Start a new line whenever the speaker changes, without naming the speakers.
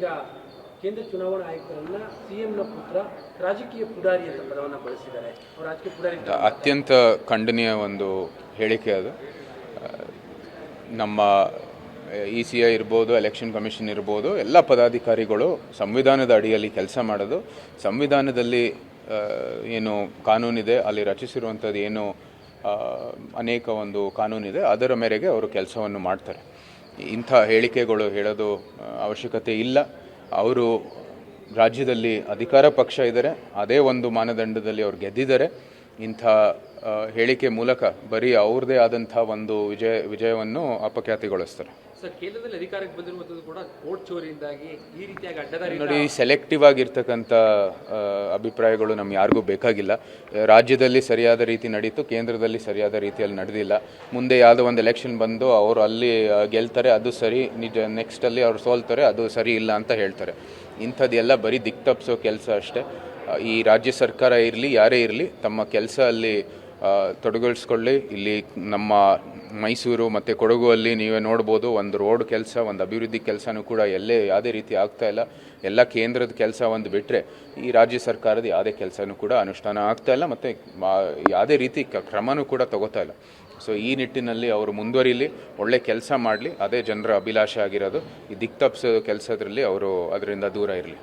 ಈಗ ಕೇಂದ್ರ ಚುನಾವಣಾ ಆಯುಕ್ತರನ್ನ ಸಿಎಂನ ಪುತ್ರ ರಾಜಕೀಯ ಪುಡಾರಿ ಅಂತ ಪದವನ್ನು ಬಳಸಿದ್ದಾರೆ. ರಾಜಕೀಯ ಪುಡಾರಿ
ಅತ್ಯಂತ ಖಂಡನೀಯ ಒಂದು ಹೇಳಿಕೆ ಅದು. ನಮ್ಮ ಇ ಸಿ ಐ ಇರ್ಬೋದು ಎಲೆಕ್ಷನ್ ಕಮಿಷನ್ ಇರ್ಬೋದು ಎಲ್ಲ ಪದಾಧಿಕಾರಿಗಳು ಸಂವಿಧಾನದ ಅಡಿಯಲ್ಲಿ ಕೆಲಸ ಮಾಡೋದು. ಸಂವಿಧಾನದಲ್ಲಿ ಏನು ಕಾನೂನಿದೆ ಅಲ್ಲಿ ರಚಿಸಿರುವಂಥದ್ದು ಏನು ಅನೇಕ ಒಂದು ಕಾನೂನಿದೆ. ಅದರ ಮೇರೆಗೆ ಅವರು ಕೆಲಸವನ್ನು ಮಾಡ್ತಾರೆ. ಇಂಥ ಹೇಳಿಕೆಗಳು ಹೇಳೋದು ಅವಶ್ಯಕತೆ ಇಲ್ಲ. ಅವರು ರಾಜ್ಯದಲ್ಲಿ ಅಧಿಕಾರ ಪಕ್ಷ ಇದ್ದಾರೆ. ಅದೇ ಒಂದು ಮಾನದಂಡದಲ್ಲಿ ಅವ್ರು ಗೆದ್ದಿದ್ದಾರೆ. ಇಂಥ ಹೇಳಿಕೆ ಮೂಲಕ ಬರೀ ಅವ್ರದೇ ಆದಂಥ ಒಂದು ವಿಜಯ ವಿಜಯವನ್ನು ಅಪಖ್ಯಾತಿಗೊಳಿಸ್ತಾರೆ. ನೋಡಿ ಸೆಲೆಕ್ಟಿವ್ ಆಗಿರ್ತಕ್ಕಂಥ ಅಭಿಪ್ರಾಯಗಳು ನಮ್ಗೆ ಯಾರಿಗೂ ಬೇಕಾಗಿಲ್ಲ. ರಾಜ್ಯದಲ್ಲಿ ಸರಿಯಾದ ರೀತಿ ನಡೀತು ಕೇಂದ್ರದಲ್ಲಿ ಸರಿಯಾದ ರೀತಿಯಲ್ಲಿ ನಡೆದಿಲ್ಲ. ಮುಂದೆ ಯಾವುದೋ ಒಂದು ಎಲೆಕ್ಷನ್ ಬಂದು ಅವರು ಅಲ್ಲಿ ಗೆಲ್ತಾರೆ ಅದು ಸರಿ ನಿಜ ನೆಕ್ಸ್ಟಲ್ಲಿ ಅವ್ರು ಸೋಲ್ತಾರೆ ಅದು ಸರಿ ಇಲ್ಲ ಅಂತ ಹೇಳ್ತಾರೆ. ಇಂಥದ್ದೆಲ್ಲ ಬರೀ ದಿಕ್ತಪ್ಸೋ ಕೆಲಸ ಅಷ್ಟೇ. ಈ ರಾಜ್ಯ ಸರ್ಕಾರ ಇರಲಿ, ಯಾರೇ ಇರಲಿ, ತಮ್ಮ ಕೆಲಸ ಅಲ್ಲಿ ತೊಡಗಿಸ್ಕೊಳ್ಳಿ ಇಲ್ಲಿ ನಮ್ಮ ಮೈಸೂರು ಮತ್ತು ಕೊಡಗು ಅಲ್ಲಿ ನೀವೇ ನೋಡ್ಬೋದು, ಒಂದು ರೋಡ್ ಕೆಲಸ, ಒಂದು ಅಭಿವೃದ್ಧಿ ಕೆಲಸನೂ ಕೂಡ ಎಲ್ಲೇ ಯಾವುದೇ ರೀತಿ ಆಗ್ತಾ ಇಲ್ಲ. ಎಲ್ಲ ಕೇಂದ್ರದ ಕೆಲಸ ಒಂದು ಬಿಟ್ಟರೆ ಈ ರಾಜ್ಯ ಸರ್ಕಾರದ ಯಾವುದೇ ಕೆಲಸನೂ ಕೂಡ ಅನುಷ್ಠಾನ ಆಗ್ತಾ ಇಲ್ಲ ಮತ್ತು ಯಾವುದೇ ರೀತಿ ಕ್ರಮನೂ ಕೂಡ ತಗೋತಾ ಇಲ್ಲ. ಸೊ ಈ ನಿಟ್ಟಿನಲ್ಲಿ ಅವರು ಮುಂದುವರಿಲಿ, ಒಳ್ಳೆ ಕೆಲಸ ಮಾಡಲಿ, ಅದೇ ಜನರ ಅಭಿಲಾಷೆ ಆಗಿರೋದು. ಈ ದಿಕ್ ಕೆಲಸದಲ್ಲಿ ಅವರು ಅದರಿಂದ ದೂರ ಇರಲಿ.